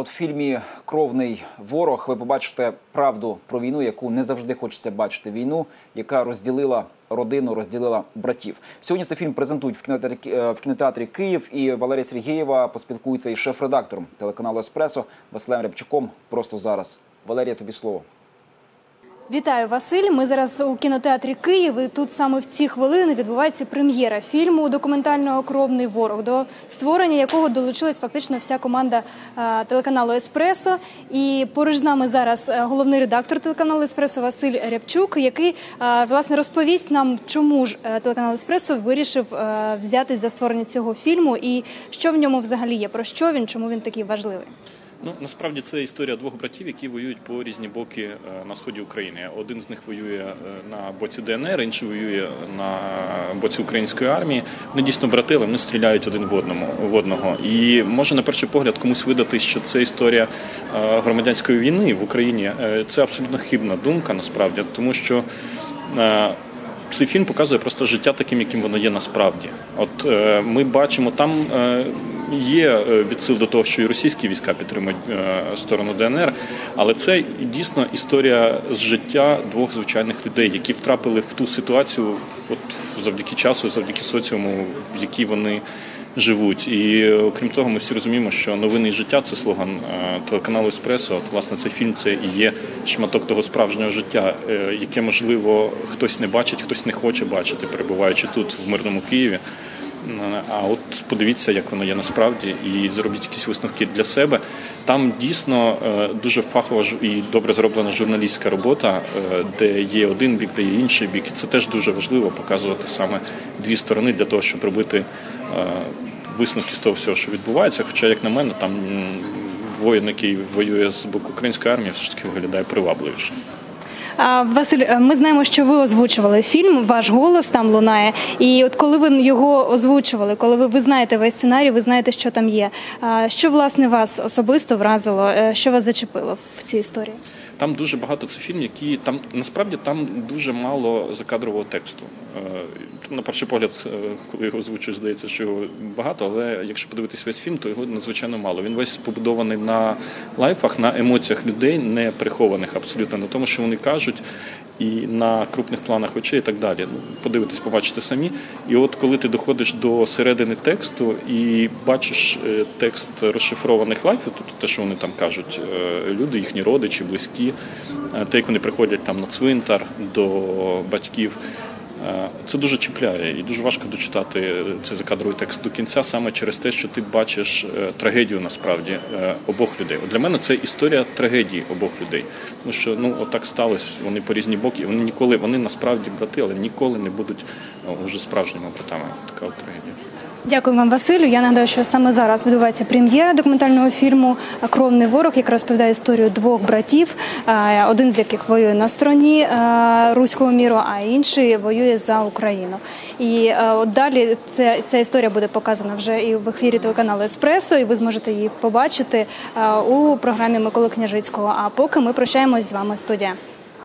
от в фільмі Кровний ворог ви побачите правду про війну, яку не завжди хочеться бачити. Війну, яка розділила родину, розділила братів. Сьогодні цей фільм презентують в кінотеатрі, е, в кінотеатрі Київ. І Валерія Сергієва поспілкується із шеф-редактором телеканалу Еспресо Василем Рябчуком. Просто зараз. Валерія, тобі слово. Вітаю, Василь. Ми зараз у кінотеатрі Київ. і Тут саме в ці хвилини відбувається прем'єра фільму документального Кровний ворог, до створення якого долучилась фактично вся команда телеканалу Еспресо. І поруч з нами зараз головний редактор телеканалу Еспресо Василь Рябчук, який а, власне розповість нам, чому ж телеканал Еспресо вирішив взятись за створення цього фільму, і що в ньому взагалі є. Про що він, чому він такий важливий. Ну насправді це історія двох братів, які воюють по різні боки е, на сході України. Один з них воює е, на боці ДНР, інший воює на боці української армії. Вони дійсно брати, але вони стріляють один в одному в одного. І може на перший погляд комусь видати, що це історія е, громадянської війни в Україні. Це абсолютно хибна думка, насправді, тому що. Цей фільм показує просто життя таким, яким воно є насправді. От е, ми бачимо, там є е, відсил до того, що і російські війська підтримують е, сторону ДНР, але це дійсно історія з життя двох звичайних людей, які втрапили в ту ситуацію, от завдяки часу, завдяки соціуму, в якій вони живуть. І окрім того, ми всі розуміємо, що новини і життя це слоган е, телеканалу Еспресо. От, власне, цей фільм це і є шматок того справжнього життя, е, яке можливо хтось не бачить, хтось не хоче бачити, перебуваючи тут в мирному Києві. А от подивіться, як воно є насправді, і зробіть якісь висновки для себе. Там дійсно е, дуже фахова і добре зроблена журналістська робота, де є один бік, де є інший бік. І це теж дуже важливо показувати саме дві сторони для того, щоб робити висновки з того всього, що відбувається. Хоча, як на мене, там воїн, який воює з боку української армії, все ж таки виглядає привабливіше. Василь, е, ми знаємо, що ви озвучували фільм, ваш голос там лунає. І от коли ви його озвучували, коли ви, ви знаєте весь сценарій, ви знаєте, що там є. Що власне вас особисто вразило, е, що вас зачепило в цій історії? Там дуже багато це фільм, які там насправді там дуже мало закадрового тексту. Е, на перший погляд, е, коли його озвучуєш, здається, що його багато, але якщо подивитись весь фільм, то його надзвичайно мало. Він весь побудований на лайфах, на емоціях людей, не прихованих абсолютно на тому, що вони кажуть, і на крупних планах очей, і так далі. Ну, подивитись, побачите самі. І от коли ти доходиш до середини тексту і бачиш е, текст розшифрованих лайфів, тобто те, що вони там кажуть, люди, їхні родичі, близькі, те, як вони приходять там на цвинтар до батьків. Е, це дуже чіпляє і дуже важко дочитати цей закадровий текст до кінця, саме через те, що ти бачиш е, трагедію насправді е, обох людей. От Для мене це історія трагедії обох людей. Тому що ну отак сталося. Вони по різні боки. Вони ніколи, вони насправді брати, але ніколи не будуть вже справжніми братами. Така от трагедія. Дякую вам, Василю. Я нагадаю, що саме зараз відбувається прем'єра документального фільму Кровний ворог, яка розповідає історію двох братів, один з яких воює на стороні руського міру, а інший воює за Україну. І от далі ця, ця історія буде показана вже і в ефірі телеканалу Еспресо, і ви зможете її побачити у програмі Миколи Княжицького. А поки ми прощаємось з вами студія.